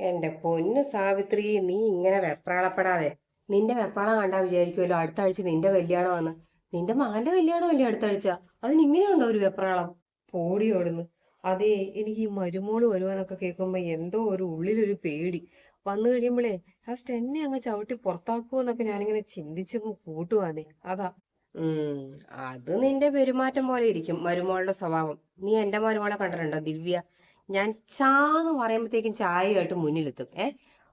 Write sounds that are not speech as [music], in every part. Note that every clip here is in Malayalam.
എന്റെ പൊന്നു സാവിത്രി നീ ഇങ്ങനെ വെപ്രാളപ്പെടാതെ. നിന്റെ വെപ്രാളം കണ്ടാ വിചാരിക്കുമല്ലോ അടുത്ത ആഴ്ച നിന്റെ കല്യാണമാണ് നിന്റെ മകന്റെ കല്യാണമല്ലേ അടുത്ത ആഴ്ച അതിന് ഇങ്ങനെയുണ്ടോ ഒരു വെപ്രാളം? പോടി ഓടുന്നു അതെ എനിക്ക് ഈ മരുമോൾ വരുവാന്നൊക്കെ കേൾക്കുമ്പോ എന്തോ ഒരു ഉള്ളിലൊരു പേടി. വന്നു കഴിയുമ്പോഴേ ലാസ്റ്റ് എന്നെ അങ്ങ് ചവിട്ടി പുറത്താക്കുമെന്നൊക്കെ ഞാനിങ്ങനെ ചിന്തിച്ചങ്ങ് കൂട്ടുവാന്നേ. അതാ. ഉം അത് നിന്റെ പെരുമാറ്റം പോലെ ഇരിക്കും മരുമോളുടെ സ്വഭാവം. നീ എന്റെ മരുമോളെ കണ്ടിട്ടുണ്ടോ ദിവ്യ? ഞാൻ ചാന്ന് പറയുമ്പോഴത്തേക്കും ചായയായിട്ട് മുന്നിലെത്തും. ഏ?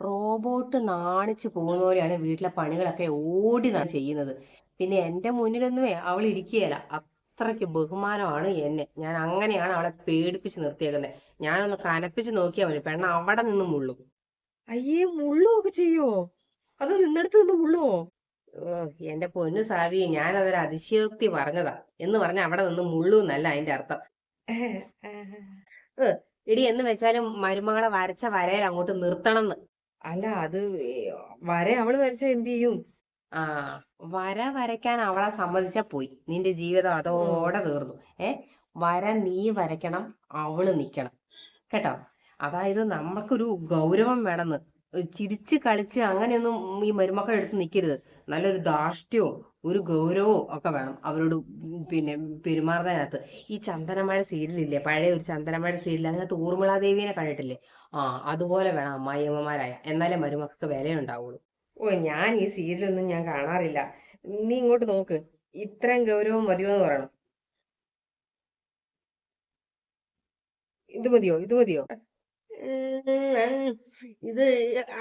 റോബോട്ട് നാണിച്ചു പോകുന്ന പോലെയാണ് വീട്ടിലെ പണികളൊക്കെ ഓടി ചെയ്യുന്നത്. പിന്നെ എന്റെ മുന്നിലൊന്നുമേ അവൾ ഇരിക്കുകയല്ല. അത്രയ്ക്ക് ബഹുമാനമാണ് എന്നെ. ഞാൻ അങ്ങനെയാണ് അവളെ പേടിപ്പിച്ച് നിർത്തിയേക്കുന്നത്. ഞാനൊന്ന് കനപ്പിച്ച് നോക്കിയാൽ മതി. പെണ്ണ അവിടെ നിന്ന് മുള്ളും. അയ്യേ മുള്ളുമൊക്കെ ചെയ്യോ അത് നിന്നെടുത്ത് നിന്ന് മുള്ളുവോ? എന്റെ പൊന്നു സാവി ഞാനതൊരു അതിശയോക്തി പറഞ്ഞതാ. എന്ന് പറഞ്ഞ അവിടെ നിന്ന് മുള്ളു എന്നല്ല അതിന്റെ അർത്ഥം എടി എന്ന് വെച്ചാലും മരുമകളെ വരച്ച വരയിൽ അങ്ങോട്ട് നിർത്തണം അല്ല അത് വര അവൾ വരച്ച എന്ത് ചെയ്യും? ആ വര വരയ്ക്കാൻ അവളെ സമ്മതിച്ചാ പോയി. നിന്റെ ജീവിതം അതോടെ തീർന്നു. ഏ വര നീ വരയ്ക്കണം അവൾ നിക്കണം. കേട്ടോ? അതായത് നമുക്കൊരു ഗൗരവം വേണമെന്ന് ചിരിച്ച് കളിച്ച് അങ്ങനെയൊന്നും ഈ മരുമക്കൾ എടുത്ത് നിൽക്കരുത് നല്ലൊരു ധാർഷ്ട്യവും ഒരു ഗൗരവവും ഒക്കെ വേണം അവരോട് പിന്നെ പെരുമാറുന്നതിനകത്ത്. ഈ ചന്ദനമഴ സീരിയലില്ലേ? പഴയ ഒരു ചന്ദനമഴ സീരിയൽ അതിനകത്ത് ഊർമിളാദേവിനെ കണ്ടിട്ടില്ലേ? ആ അതുപോലെ വേണം അമ്മായിയമ്മമാരായ. എന്നാലേ മരുമക്കൾക്ക് വിലയുണ്ടാവുള്ളൂ ഓ ഞാൻ ഈ സീരിയലൊന്നും ഞാൻ കാണാറില്ല. നീ ഇങ്ങോട്ട് നോക്ക്. ഇത്രയും ഗൗരവം മതിയോ എന്ന് പറയണം. ഇത് മതിയോ? ഇത് മതിയോ? ഇത്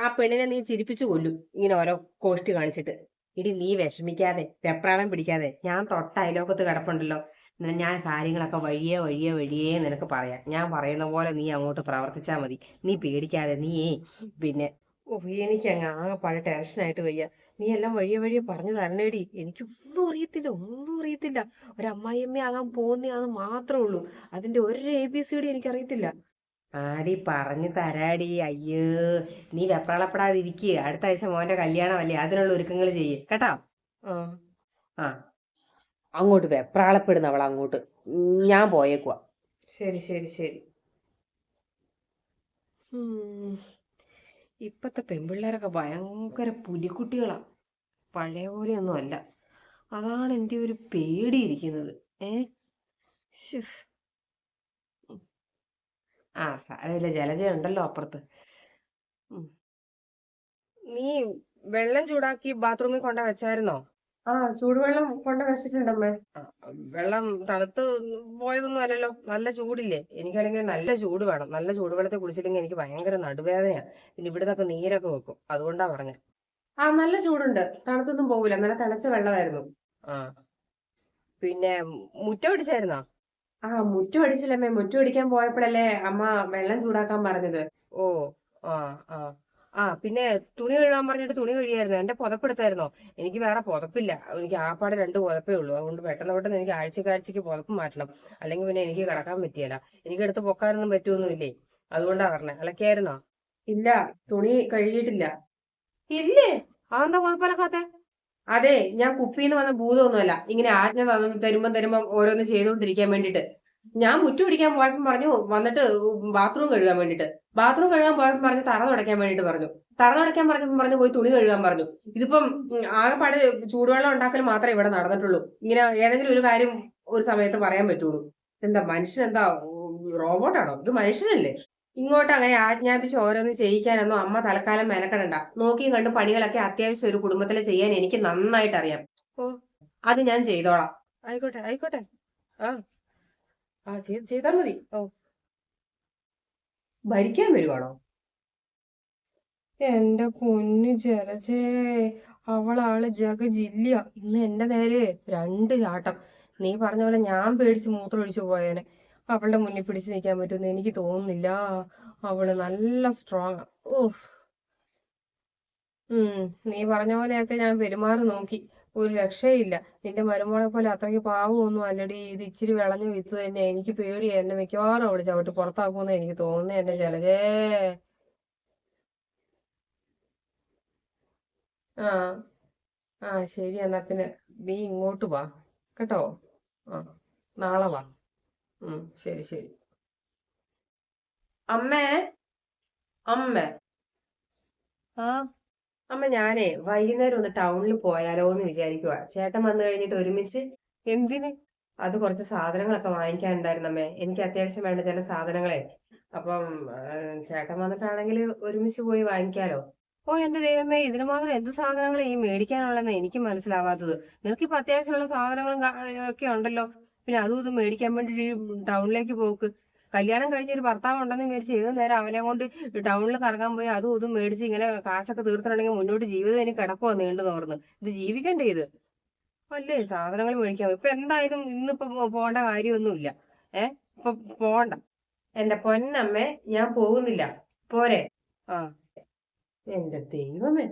ആ പെണ്ണിനെ നീ ചിരിപ്പിച്ചു കൊല്ലും. ഇങ്ങനെ ഓരോ കോഷ്ടി കാണിച്ചിട്ട്. ഇടി നീ വിഷമിക്കാതെ വെപ്രാളം പിടിക്കാതെ ഞാൻ തൊട്ട അയലോക്കത്ത് കിടപ്പുണ്ടല്ലോ. ഞാൻ കാര്യങ്ങളൊക്കെ വഴിയേ വഴിയേ വഴിയേ നിനക്ക് പറയാം. ഞാൻ പറയുന്ന പോലെ നീ അങ്ങോട്ട് പ്രവർത്തിച്ചാൽ മതി. നീ പേടിക്കാതെ നീ പിന്നെ ഓ എനിക്ക് അങ്ങ് ആകെ പഴയ ടെൻഷനായിട്ട് വയ്യ. നീ എല്ലാം വഴിയെ വഴിയെ പറഞ്ഞു തരണേടി. എനിക്ക് ഒന്നും അറിയത്തില്ല ഒന്നും അറിയത്തില്ല. ഒരു അമ്മായിയമ്മ ആകാൻ പോകുന്നതാന്ന് മാത്രമേ ഉള്ളൂ. അതിന്റെ ഒരു എ ബി സി ഡി എനിക്കറിയത്തില്ല. ആടി പറഞ്ഞു തരാടി. അയ്യോ നീ വെപ്രാളപ്പെടാതിരിക്കുക അടുത്ത ആഴ്ച മോന്റെ കല്യാണമല്ലേ? അതിനുള്ള ഒരുക്കങ്ങൾ ചെയ്യ്. കേട്ടോ? ആ. അങ്ങോട്ട് വെപ്രാളപ്പെടുന്ന അവൾ അങ്ങോട്ട്. ഞാൻ പോയേക്കുവാ. ശരി ശരി ശരി. ഇപ്പത്തെ പെൺപിള്ളേരൊക്കെ ഭയങ്കര പുലിക്കുട്ടികളാ. പഴയ പോലെയൊന്നും അല്ല അതാണ് എന്റെ ഒരു പേടിയിരിക്കുന്നത്. ഏ. ആ സാരമില്ല. ജലജ ഉണ്ടല്ലോ അപ്പുറത്ത്. നീ വെള്ളം ചൂടാക്കി ബാത്റൂമിൽ കൊണ്ട വെച്ചായിരുന്നോ? ആ ചൂടുവെള്ളം കൊണ്ട വെച്ചിട്ടുണ്ടമ്മേ. വെള്ളം തണുത്ത് പോയതൊന്നും അല്ലല്ലോ. നല്ല ചൂടില്ലേ? എനിക്കാണെങ്കിൽ നല്ല ചൂട് വേണം. നല്ല ചൂടുവെള്ളത്തിൽ കുടിച്ചിട്ടെങ്കിൽ എനിക്ക് ഭയങ്കര നടുവേദനയാണ് പിന്നെ ഇവിടുന്നൊക്കെ നീരൊക്കെ വെക്കും. അതുകൊണ്ടാ പറഞ്ഞത് ആ നല്ല ചൂടുണ്ട്. തണുത്തൊന്നും പോകില്ല നല്ല തണുത്ത വെള്ളമായിരുന്നു. ആ. പിന്നെ മുറ്റം അടിച്ചായിരുന്നോ ആ മുറ്റം അടിച്ചില്ലമ്മേ മുറ്റം അടിക്കാൻ പോയപ്പോഴല്ലേ അമ്മ വെള്ളം ചൂടാക്കാൻ പറഞ്ഞത്. ഓ ആ ആ. ആ പിന്നെ തുണി കഴുകാൻ പറഞ്ഞിട്ട് തുണി കഴിയായിരുന്നു എന്റെ പുതപ്പെടുത്തായിരുന്നോ? എനിക്ക് വേറെ പുതപ്പില്ല. എനിക്ക് ആപ്പാടെ രണ്ട് പുതപ്പേ ഉള്ളൂ. അതുകൊണ്ട് പെട്ടെന്ന് പെട്ടെന്ന് എനിക്ക് ആഴ്ചക്ക് ആഴ്ചക്ക് പുതപ്പ് മാറ്റണം. അല്ലെങ്കിൽ പിന്നെ എനിക്ക് കിടക്കാൻ പറ്റിയല്ല എനിക്ക് എടുത്ത് പൊക്കാനൊന്നും പറ്റുമൊന്നുമില്ലേ അതുകൊണ്ടാ പറഞ്ഞേ. അലക്കിയായിരുന്നോ? ഇല്ല തുണി കഴുകിയിട്ടില്ല. ഇല്ലേ? അതെന്താ കുഴപ്പമില്ലാത്ത അതെ ഞാൻ കുപ്പിന്ന് വന്ന ഭൂതമൊന്നുമല്ല. ഇങ്ങനെ ആജ്ഞ തരുമ്പം തരുമ്പം ഓരോന്ന് ചെയ്തുകൊണ്ടിരിക്കാൻ വേണ്ടിട്ട് ഞാൻ മുറ്റു പിടിക്കാൻ പോയപ്പം പറഞ്ഞു വന്നിട്ട് ബാത്റൂം കഴുകാൻ വേണ്ടിട്ട് ബാത്റൂം കഴുകാൻ പോയപ്പോൾ പറഞ്ഞു തറ തുടയ്ക്കാൻ വേണ്ടിട്ട് പറഞ്ഞു. തറ തുടയ്ക്കാൻ പറഞ്ഞപ്പോൾ പറഞ്ഞു പോയി തുണി കഴുകാൻ പറഞ്ഞു. ഇതിപ്പം ആകെപ്പാട് ചൂടുവെള്ളം ഉണ്ടാക്കൽ മാത്രമേ ഇവിടെ നടന്നിട്ടുള്ളൂ. ഇങ്ങനെ ഏതെങ്കിലും ഒരു കാര്യം ഒരു സമയത്ത് പറയാൻ പറ്റുള്ളൂ. എന്താ മനുഷ്യൻ എന്താ റോബോട്ടാണോ ഇത് മനുഷ്യനല്ലേ? ഇങ്ങോട്ട് അങ്ങനെ ആജ്ഞാപിച്ച് ഓരോന്ന് ചെയ്യിക്കാനൊന്നും അമ്മ തൽക്കാലം മെനക്കെടണ്ട. നോക്കി കണ്ട് പണികളൊക്കെ അത്യാവശ്യം ഒരു കുടുംബത്തിൽ ചെയ്യാൻ എനിക്ക് നന്നായിട്ട് അറിയാം ഓ. അത് ഞാൻ ചെയ്തോളാം. ആയിക്കോട്ടെ ആയിക്കോട്ടെ. ആ. ആ ചെയ്- ചെയ്താ മതി. ഓ. ഭരിക്കാൻ വരുവാണോ? എന്റെ പൊന്നു ജലജേ അവളാൾ ജഗ ജില്ല ഇന്ന് എന്റെ നേരെ രണ്ട് ചാട്ടം. നീ പറഞ്ഞ പോലെ ഞാൻ പേടിച്ച് മൂത്രം ഒഴിച്ചു പോയേനെ. അവളുടെ മുന്നിൽ പിടിച്ചു നിൽക്കാൻ പറ്റുമെന്ന് എനിക്ക് തോന്നുന്നില്ല. അവൾ നല്ല സ്ട്രോങ് ഓഫ് ഉം. നീ പറഞ്ഞ പോലെയൊക്കെ ഞാൻ പെരുമാറി നോക്കി. ഒരു രക്ഷയില്ല നിന്റെ മരുമോളെ പോലെ അത്രയ്ക്ക് പാവമൊന്നും അല്ലടി. ഇത് ഇച്ചിരി വിളഞ്ഞു വിത്ത് തന്നെ. എനിക്ക് പേടിയാ. എന്നെ മിക്കവാറും അവൾ ചവിട്ടി പുറത്താക്കുമെന്ന് എനിക്ക് തോന്നുന്നേ എന്നെ ചിലജേ ആ. ആ ശരി. എന്നാ പിന്നെ നീ ഇങ്ങോട്ട് വാ. കേട്ടോ? ആ. നാളെ വാ. ശരി ശരി. അമ്മേ അമ്മ. അമ്മ ഞാനേ വൈകുന്നേരം ഒന്ന് ടൗണിൽ പോയാലോ എന്ന് വിചാരിക്കുവാ. ചേട്ടൻ വന്നു കഴിഞ്ഞിട്ട് ഒരുമിച്ച് എന്തിന്? അത് കുറച്ച് സാധനങ്ങളൊക്കെ വാങ്ങിക്കാനുണ്ടായിരുന്നു അമ്മേ. എനിക്ക് അത്യാവശ്യം വേണ്ട ചില സാധനങ്ങളെ. അപ്പം ചേട്ടൻ വന്നിട്ടാണെങ്കിൽ ഒരുമിച്ച് പോയി വാങ്ങിക്കാലോ. ഓ എന്റെ ദൈവമേ ഇതിന് മാത്രം എന്ത് സാധനങ്ങൾ ഈ മേടിക്കാനുള്ളതെന്ന് എനിക്ക് മനസ്സിലാവാത്തത്. നിനക്കിപ്പോ അത്യാവശ്യമുള്ള സാധനങ്ങളും ഒക്കെ ഉണ്ടല്ലോ. പിന്നെ അതും ഇതും മേടിക്കാൻ വേണ്ടി ടൗണിലേക്ക് പോക്ക്. കല്യാണം കഴിഞ്ഞൊരു ഭർത്താവ് ഉണ്ടെന്ന് വിചാരിച്ച് ഏത് നേരം അവനെ കൊണ്ട് ടൗണിൽ കറങ്ങാൻ പോയി അതും ഇതും മേടിച്ച് ഇങ്ങനെ കാശൊക്കെ തീർത്തിട്ടുണ്ടെങ്കിൽ മുന്നോട്ട് ജീവിതം ഇനി കിടക്കുവോ നീണ്ടു തോർന്ന് ഇത് ജീവിക്കണ്ടേ ഇത്? അല്ലേ? സാധനങ്ങൾ മേടിക്കാൻ പോയി. ഇപ്പൊ എന്തായാലും ഇന്നിപ്പോ പോണ്ട പോകേണ്ട കാര്യമൊന്നുമില്ല. ഏ? ഇപ്പൊ പോണ്ട. എന്റെ പൊന്നമ്മേ ഞാൻ പോകുന്നില്ല. പോരെ. ആ. എന്റെ ദൈവമേ.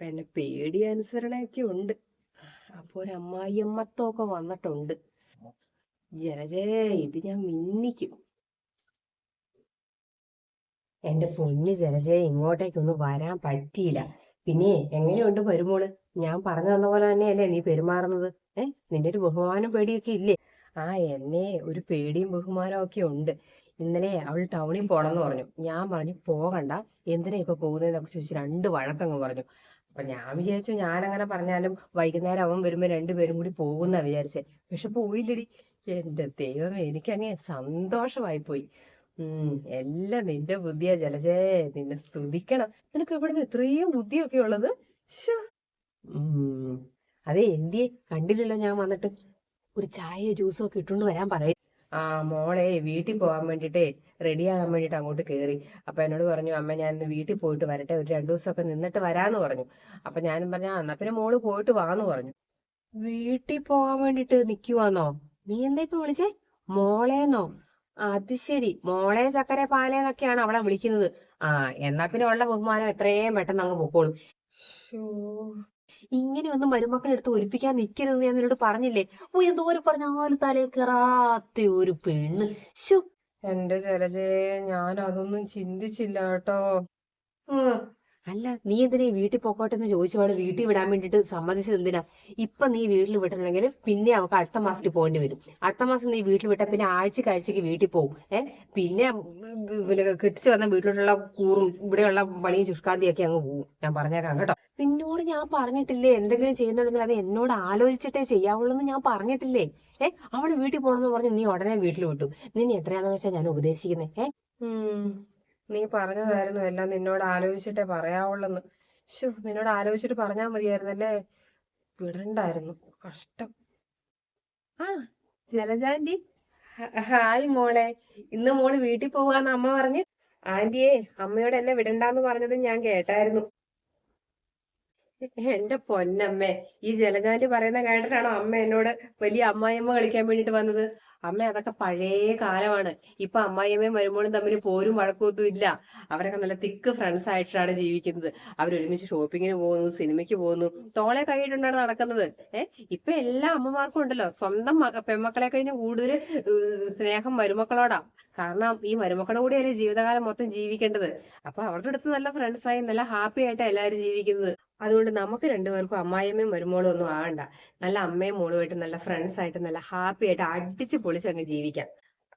എന്നെ പേടി അനുസരണയൊക്കെ ഉണ്ട്. അപ്പൊ ഒരു അമ്മായിയമ്മത്തൊക്കെ വന്നിട്ടുണ്ട്. ജലജേ ഇത് ഞാൻ മിന്നിക്കും. എന്റെ പൊന്നു ജലജയെ ഇങ്ങോട്ടേക്കൊന്നും വരാൻ പറ്റിയില്ല. പിന്നെ എങ്ങനെയുണ്ട് വരുമോൾ ഞാൻ പറഞ്ഞു തന്ന പോലെ തന്നെയല്ലേ നീ പെരുമാറുന്നത്? ഏ നിന്റെ ഒരു ബഹുമാനം പേടിയൊക്കെ ഇല്ലേ? ആ എന്നെ ഒരു പേടിയും ബഹുമാനവും ഒക്കെ ഉണ്ട്. ഇന്നലെ അവൾ ടൗണിൽ പോണെന്ന് പറഞ്ഞു. ഞാൻ പറഞ്ഞു പോകണ്ട. എന്തിനാ ഇപ്പൊ പോകുന്നതെന്നൊക്കെ ചോദിച്ചു രണ്ട് വഴക്കങ്ങ് പറഞ്ഞു. അപ്പൊ ഞാൻ വിചാരിച്ചു ഞാൻ അങ്ങനെ പറഞ്ഞാലും വൈകുന്നേരം അവൻ വരുമ്പോ രണ്ടുപേരും കൂടി പോകുന്ന വിചാരിച്ചേ. പക്ഷെ പോയില്ലടി. എന്റെ ദൈവമേ എനിക്കങ്ങ് സന്തോഷമായി പോയി ഉം എല്ലാം നിന്റെ ബുദ്ധിയാ ജലജേ. നിന്നെ സ്തുതിക്കണം. നിനക്ക് ഇവിടുന്ന് ഇത്രയും ബുദ്ധിയൊക്കെ ഉള്ളത്. അതെ എന്തിയെ കണ്ടില്ലല്ലോ ഞാൻ വന്നിട്ട്. ഒരു ചായയോ ജ്യൂസോ ഒക്കെ ഇട്ടുകൊണ്ട് വരാൻ പറയും ആ മോളെ വീട്ടിൽ പോകാൻ വേണ്ടിയിട്ടേ റെഡി ആകാൻ വേണ്ടിയിട്ട് അങ്ങോട്ട് കയറി അപ്പൊ എന്നോട് പറഞ്ഞു അമ്മ ഞാൻ ഇന്ന് വീട്ടിൽ പോയിട്ട് വരട്ടെ ഒരു രണ്ടു ദിവസമൊക്കെ നിന്നിട്ട് വരാന്ന് പറഞ്ഞു. അപ്പൊ ഞാനും പറഞ്ഞു "ആ, എന്നാ പിന്നെ മോൾ പോയിട്ട് വാന്ന് പറഞ്ഞു. വീട്ടിൽ പോകാൻ വേണ്ടിയിട്ട് നിക്കുവാന്നോ? നീ എന്താ ഇപ്പൊ വിളിച്ചേ? മോളേന്നോ? അത് ശരി. മോളെ ചക്കര പാലേന്നൊക്കെയാണ് അവളെ വിളിക്കുന്നത്. ആ എന്നാ പിന്നെ ഉള്ള ബഹുമാനം എത്രയും പെട്ടെന്ന് അങ്ങ് പൊക്കോളും. ഇങ്ങനെ ഒന്നും മരുമക്കളെ എടുത്ത് ഒലിപ്പിക്കാൻ നിൽക്കരുത് ഞാൻ നിന്നോട് പറഞ്ഞില്ലേ? ഓ എന്തോരം പറഞ്ഞാലും തലേ കയറാത്ത ഒരു പെണ്ണ്. ശ്ശോ. എന്റെ ജലജേ ഞാൻ അതൊന്നും ചിന്തിച്ചില്ല കേട്ടോ. അല്ല നീ എന്തിനാ ഈ വീട്ടിൽ പോക്കോട്ടെ എന്ന് ചോദിച്ചോടെ വീട്ടിൽ വിടാൻ വേണ്ടിട്ട് സമ്മതിച്ചത് എന്തിനാ? ഇപ്പൊ നീ വീട്ടിൽ വിടണമെങ്കിൽ പിന്നെ അവൾക്ക് അടുത്ത മാസത്തിൽ പോകേണ്ടി വരും. അടുത്ത മാസം നീ വീട്ടിൽ വിട്ടാൽ പിന്നെ ആഴ്ച ആഴ്ചക്ക് വീട്ടിൽ പോകും. ഏ? പിന്നെ പിന്നെ കെട്ടിച്ച് വന്ന വീട്ടിലോട്ടുള്ള കൂറും ഇവിടെയുള്ള പണിയും ചുഷ്കാന്തിയൊക്കെ അങ്ങ് പോകും ഞാൻ പറഞ്ഞേക്കാം കേട്ടോ. നിന്നോട് ഞാൻ പറഞ്ഞിട്ടില്ലേ? എന്തെങ്കിലും ചെയ്യുന്നുണ്ടെങ്കിൽ അത് എന്നോട് ആലോചിച്ചിട്ടേ ചെയ്യാവുള്ളൂ എന്ന് ഞാൻ പറഞ്ഞിട്ടില്ലേ? ഏ? അവൾ വീട്ടിൽ പോകണമെന്ന് പറഞ്ഞു നീ ഉടനെ വീട്ടിൽ വിട്ടു. നിന്നെ എത്രയാണെന്ന് വെച്ചാൽ ഞാൻ ഉപദേശിക്കുന്നേ. ഏ? നീ പറഞ്ഞതായിരുന്നു. എല്ലാം നിന്നോട് ആലോചിച്ചിട്ടേ പറയാവുള്ളെന്ന്. ശു നിന്നോട് ആലോചിച്ചിട്ട് പറഞ്ഞാ മതിയായിരുന്നല്ലേ? വിടണ്ടായിരുന്നു. കഷ്ടം. ആ ജലജാന്റി. ഹായ് മോളെ. ഇന്ന് മോൾ വീട്ടിൽ പോവാന്ന് അമ്മ പറഞ്ഞു. ആന്റിയെ അമ്മയോട് എന്നെ വിടണ്ടാന്ന് പറഞ്ഞത് ഞാൻ കേട്ടായിരുന്നു. എന്റെ പൊന്നമ്മേ ഈ ജലജാന്റി പറയുന്ന കേട്ടിട്ടാണോ അമ്മ എന്നോട് വലിയ അമ്മായിയമ്മ കളിക്കാൻ വേണ്ടിട്ട് വന്നത്? അമ്മ അതൊക്കെ പഴയ കാലമാണ്. ഇപ്പൊ അമ്മായിയമ്മയും വരുമ്പോഴും തമ്മിൽ പോരും വഴക്കൊന്നും ഇല്ല. അവരൊക്കെ നല്ല തിക്ക് ഫ്രണ്ട്സ് ആയിട്ടാണ് ജീവിക്കുന്നത്. അവരൊരുമിച്ച് ഷോപ്പിങ്ങിന് പോകുന്നു സിനിമയ്ക്ക് പോകുന്നു. തോളെ കൈയിട്ടുണ്ടാണ് നടക്കുന്നത്. ഏ? ഇപ്പൊ എല്ലാ അമ്മമാർക്കും ഉണ്ടല്ലോ. സ്വന്തം മക പെൺമക്കളെ കഴിഞ്ഞ കൂടുതൽ സ്നേഹം മരുമക്കളോടാ. കാരണം ഈ മരുമക്കളുടെ കൂടെയല്ലേ ജീവിതകാലം മൊത്തം ജീവിക്കേണ്ടത്. അപ്പൊ അവരുടെ അടുത്ത് നല്ല ഫ്രണ്ട്സായി നല്ല ഹാപ്പി ആയിട്ടാ എല്ലാവരും ജീവിക്കുന്നത്. അതുകൊണ്ട് നമുക്ക് രണ്ടുപേർക്കും അമ്മായിയമ്മയും മരുമോളും ഒന്നും ആവണ്ട. നല്ല അമ്മയും മോളുമായിട്ട് നല്ല ഫ്രണ്ട്സ് ആയിട്ട് നല്ല ഹാപ്പി ആയിട്ട് അടിച്ച് പൊളിച്ചങ്ങ് ജീവിക്കാം.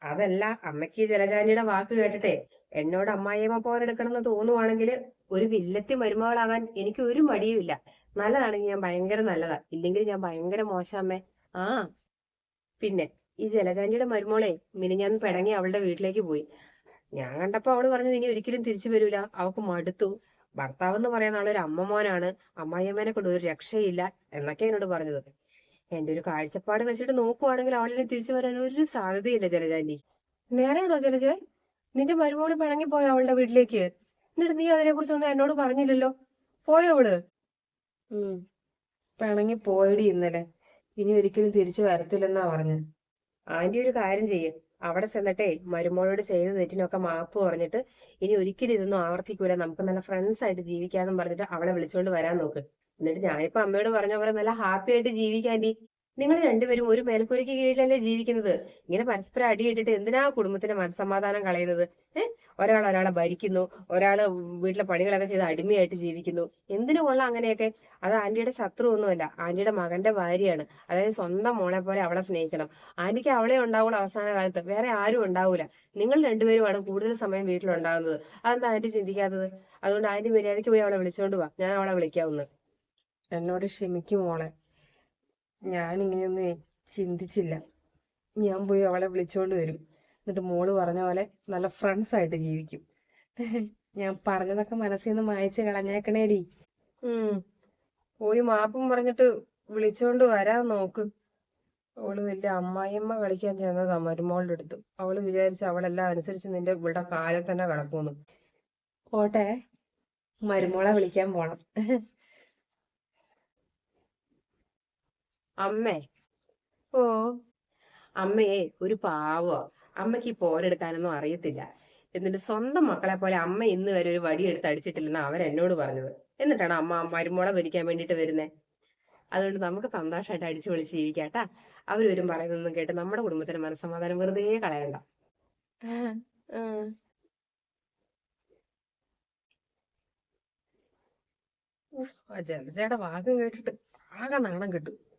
അതല്ല അമ്മയ്ക്ക് ജലജാനിയുടെ വാക്ക് കേട്ടിട്ടെ എന്നോട് അമ്മായിയമ്മ പോരെടുക്കണം എന്ന് തോന്നുവാണെങ്കിൽ ഒരു വില്ലത്തി മരുമകളാകാൻ എനിക്ക് ഒരു മടിയുമില്ല നല്ലതാണെങ്കിൽ ഞാൻ ഭയങ്കര നല്ലതാ. ഇല്ലെങ്കിൽ ഞാൻ ഭയങ്കര മോശം അമ്മേ. ആ പിന്നെ ഈ ജലജാനിയുടെ മരുമോളെ മിനിഞ്ഞാന്ന് പിടങ്ങി അവളുടെ വീട്ടിലേക്ക് പോയി. ഞാൻ കണ്ടപ്പോ അവൾ പറഞ്ഞത് ഇനി ഒരിക്കലും തിരിച്ചു വരൂല. അവക്ക് മടുത്തു. ഭർത്താവ് എന്ന് പറയുന്ന ആളൊരു അമ്മമോനാണ്. അമ്മായിയമ്മേനെ കൊണ്ട് ഒരു രക്ഷയില്ല എന്നൊക്കെ എന്നോട് പറഞ്ഞത്. എന്റെ ഒരു കാഴ്ചപ്പാട് വെച്ചിട്ട് നോക്കുവാണെങ്കിൽ അവളിനെ തിരിച്ചു വരാൻ ഒരു സാധ്യതയില്ല ജലജാനി. നേരാണോ ജലജ നിന്റെ മരുമോൾ പിണങ്ങി പോയോ അവളുടെ വീട്ടിലേക്ക്? എന്നിട്ട് നീ അതിനെ കുറിച്ചൊന്നും എന്നോട് പറഞ്ഞില്ലല്ലോ. പോയോ അവൾ? പിണങ്ങി പോയടി ഇന്നലെ. ഇനി ഒരിക്കലും തിരിച്ചു വരത്തില്ലെന്നാ പറഞ്ഞു ആന്റി ഒരു കാര്യം ചെയ്യും. അവിടെ ചെന്നിട്ടേ മരുമോളോട് ചെയ്ത തെറ്റിനൊക്കെ മാപ്പ് പറഞ്ഞിട്ട് ഇനി ഒരിക്കലും ഇതൊന്നും ആവർത്തിക്കൂല. നമുക്ക് നല്ല ഫ്രണ്ട്സ് ആയിട്ട് ജീവിക്കാന്നും പറഞ്ഞിട്ട് അവളെ വിളിച്ചുകൊണ്ട് വരാൻ നോക്ക്. എന്നിട്ട് ഞാനിപ്പോ അമ്മയോട് പറഞ്ഞ പോലെ നല്ല ഹാപ്പി ആയിട്ട് ജീവിക്കാൻഡി നിങ്ങൾ രണ്ടുപേരും ഒരു മേൽക്കൂരയ്ക്ക് കീഴിലല്ലേ ജീവിക്കുന്നത്? ഇങ്ങനെ പരസ്പരം അടിയിട്ടിട്ട് എന്തിനാ കുടുംബത്തിന്റെ മനസ്സമാധാനം കളയുന്നത്? ഏഹ് ഒരാൾ ഒരാളെ ഭരിക്കുന്നു ഒരാൾ വീട്ടിലെ പണികളൊക്കെ ചെയ്ത് അടിമയായിട്ട് ജീവിക്കുന്നു. എന്തിനു കൊള്ളാം അങ്ങനെയൊക്കെ? അത് ആന്റിയുടെ ശത്രു ഒന്നുമല്ല ആന്റിയുടെ മകന്റെ ഭാര്യയാണ്. അതായത് സ്വന്തം മോളെ പോലെ അവളെ സ്നേഹിക്കണം. ആന്റിക്ക് അവളെ ഉണ്ടാവുള്ളൂ അവസാന കാലത്ത് വേറെ ആരും ഉണ്ടാവൂല. നിങ്ങൾ രണ്ടുപേരുമാണ് കൂടുതൽ സമയം വീട്ടിലുണ്ടാകുന്നത് അതെന്താ ആന്റി ചിന്തിക്കാത്തത്? അതുകൊണ്ട് ആന്റി മര്യാദയ്ക്ക് പോയി അവളെ വിളിച്ചോണ്ട് വാ. ഞാൻ അവളെ വിളിക്കാവുന്ന എന്നോട് ക്ഷമിക്കും മോളെ. ഞാൻ ഇങ്ങനെയൊന്നും ചിന്തിച്ചില്ല. ഞാൻ പോയി അവളെ വിളിച്ചോണ്ട് വരും. എന്നിട്ട് മോൾ പറഞ്ഞ പോലെ നല്ല ഫ്രണ്ട്സ് ആയിട്ട് ജീവിക്കും. [laughs] ഞാൻ പറഞ്ഞതൊക്കെ മനസ്സിൽ നിന്ന് മായച്ച് കളഞ്ഞേക്കണേടി. ഉം. പോയി മാപ്പും പറഞ്ഞിട്ട് വിളിച്ചോണ്ട് വരാൻ നോക്ക്. അവൾ വലിയ അമ്മായിയമ്മ കളിക്കാൻ ചെന്നതാ മരുമോളുടെ അടുത്ത്. അവൾ വിചാരിച്ച അവളെല്ലാം അനുസരിച്ച് നിന്റെ ഇവിടെ കാലിൽ തന്നെ കിടക്കുന്നു. പോട്ടെ. മരുമോളെ വിളിക്കാൻ പോണം. [laughs] അമ്മേ. ഓ. അമ്മയെ ഒരു പാവോ. അമ്മയ്ക്ക് ഈ പോരെടുക്കാനൊന്നും അറിയത്തില്ല. എന്നിട്ട് സ്വന്തം മക്കളെ പോലെ അമ്മ ഇന്ന് വരെ ഒരു വടി എടുത്ത് അടിച്ചിട്ടില്ലെന്ന് അവരെന്നോട് പറഞ്ഞത്. എന്നിട്ടാണ് അമ്മ മരുമോളെ വരിക്കാൻ വേണ്ടിയിട്ട് വരുന്നേ? അതുകൊണ്ട് നമുക്ക് സന്തോഷമായിട്ട് അടിച്ചു വിളിച്ച് ജീവിക്കാട്ടാ. അവർ വരും പറയുന്നൊന്നും കേട്ട് നമ്മുടെ കുടുംബത്തിന് മനസ്സമാധാനം വെറുതെ കളയണ്ട. ചേട്ടാ വാക്കും കേട്ടിട്ട് ആകെ നാണം കിട്ടും.